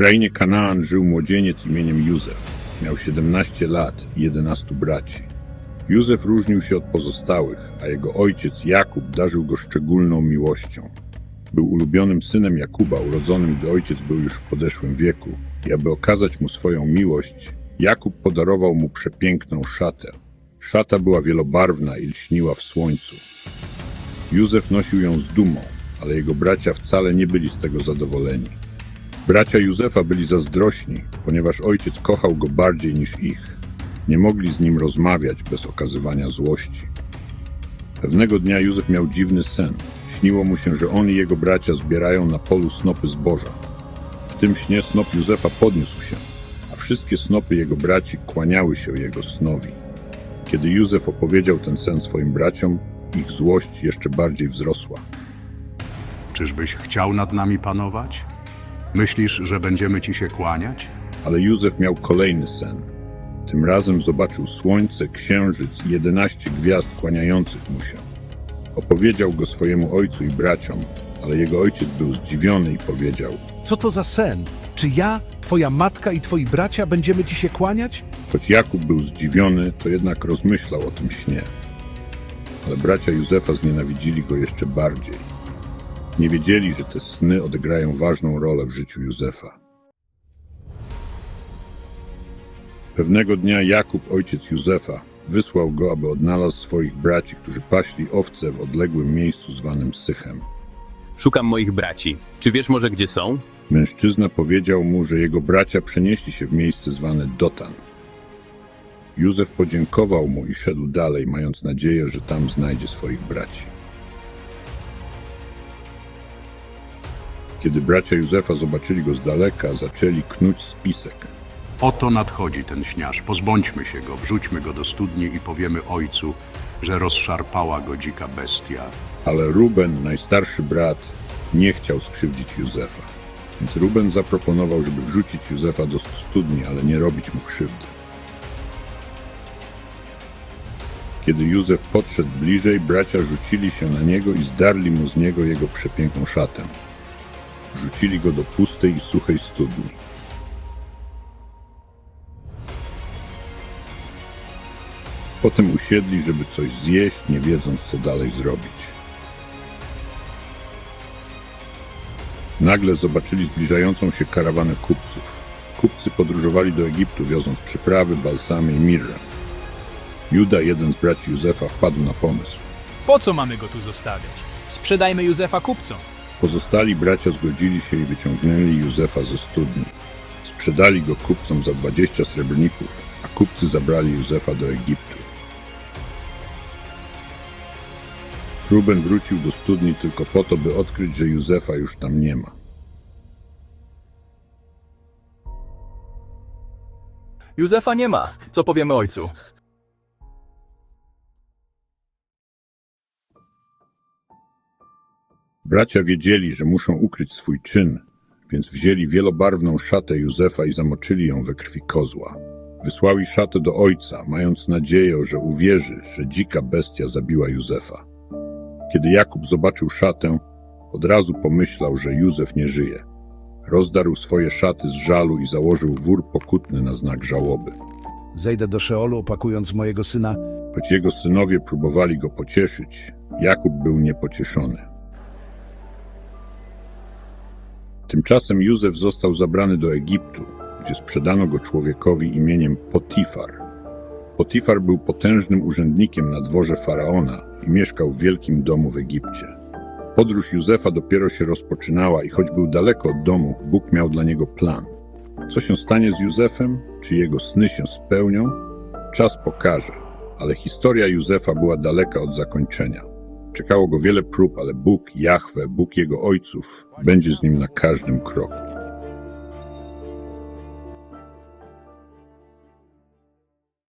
krainie Kanaan żył młodzieniec imieniem Józef. Miał 17 lat i 11 braci. Józef różnił się od pozostałych, a jego ojciec Jakub darzył go szczególną miłością. Był ulubionym synem Jakuba, urodzonym, gdy ojciec był już w podeszłym wieku. I aby okazać mu swoją miłość, Jakub podarował mu przepiękną szatę. Szata była wielobarwna i lśniła w słońcu. Józef nosił ją z dumą, ale jego bracia wcale nie byli z tego zadowoleni. Bracia Józefa byli zazdrośni, ponieważ ojciec kochał go bardziej niż ich. Nie mogli z nim rozmawiać bez okazywania złości. Pewnego dnia Józef miał dziwny sen. Śniło mu się, że on i jego bracia zbierają na polu snopy zboża. W tym śnie snop Józefa podniósł się, a wszystkie snopy jego braci kłaniały się jego snowi. Kiedy Józef opowiedział ten sen swoim braciom, ich złość jeszcze bardziej wzrosła. Czyżbyś chciał nad nami panować? Myślisz, że będziemy ci się kłaniać? Ale Józef miał kolejny sen. Tym razem zobaczył słońce, księżyc i jedenaście gwiazd kłaniających mu się. Opowiedział go swojemu ojcu i braciom, ale jego ojciec był zdziwiony i powiedział: Co to za sen? Czy ja, twoja matka i twoi bracia będziemy ci się kłaniać? Choć Jakub był zdziwiony, to jednak rozmyślał o tym śnie. Ale bracia Józefa znienawidzili go jeszcze bardziej. Nie wiedzieli, że te sny odegrają ważną rolę w życiu Józefa. Pewnego dnia Jakub, ojciec Józefa, wysłał go, aby odnalazł swoich braci, którzy paśli owce w odległym miejscu zwanym Sychem. Szukam moich braci. Czy wiesz może, gdzie są? Mężczyzna powiedział mu, że jego bracia przenieśli się w miejsce zwane Dotan. Józef podziękował mu i szedł dalej, mając nadzieję, że tam znajdzie swoich braci. Kiedy bracia Józefa zobaczyli go z daleka, zaczęli knuć spisek. Oto nadchodzi ten śniarz. Pozbądźmy się go, wrzućmy go do studni i powiemy ojcu, że rozszarpała go dzika bestia. Ale Ruben, najstarszy brat, nie chciał skrzywdzić Józefa. Więc Ruben zaproponował, żeby wrzucić Józefa do studni, ale nie robić mu krzywdy. Kiedy Józef podszedł bliżej, bracia rzucili się na niego i zdarli mu z niego jego przepiękną szatę. Rzucili go do pustej i suchej studni. Potem usiedli, żeby coś zjeść, nie wiedząc, co dalej zrobić. Nagle zobaczyli zbliżającą się karawanę kupców. Kupcy podróżowali do Egiptu, wioząc przyprawy, balsamy i mirrę. Juda, jeden z braci Józefa, wpadł na pomysł. Po co mamy go tu zostawiać? Sprzedajmy Józefa kupcom. Pozostali bracia zgodzili się i wyciągnęli Józefa ze studni. Sprzedali go kupcom za 20 srebrników, a kupcy zabrali Józefa do Egiptu. Ruben wrócił do studni tylko po to, by odkryć, że Józefa już tam nie ma. Józefa nie ma. Co powiemy ojcu? Bracia wiedzieli, że muszą ukryć swój czyn, więc wzięli wielobarwną szatę Józefa i zamoczyli ją we krwi kozła. Wysłali szatę do ojca, mając nadzieję, że uwierzy, że dzika bestia zabiła Józefa. Kiedy Jakub zobaczył szatę, od razu pomyślał, że Józef nie żyje. Rozdarł swoje szaty z żalu i założył wór pokutny na znak żałoby. Zejdę do Szeolu, opakując mojego syna. Choć jego synowie próbowali go pocieszyć, Jakub był niepocieszony. Tymczasem Józef został zabrany do Egiptu, gdzie sprzedano go człowiekowi imieniem Potifar. Potifar był potężnym urzędnikiem na dworze faraona i mieszkał w wielkim domu w Egipcie. Podróż Józefa dopiero się rozpoczynała i choć był daleko od domu, Bóg miał dla niego plan. Co się stanie z Józefem? Czy jego sny się spełnią? Czas pokaże, ale historia Józefa była daleka od zakończenia. Czekało go wiele prób, ale Bóg, Jahwe, Bóg jego ojców, będzie z nim na każdym kroku.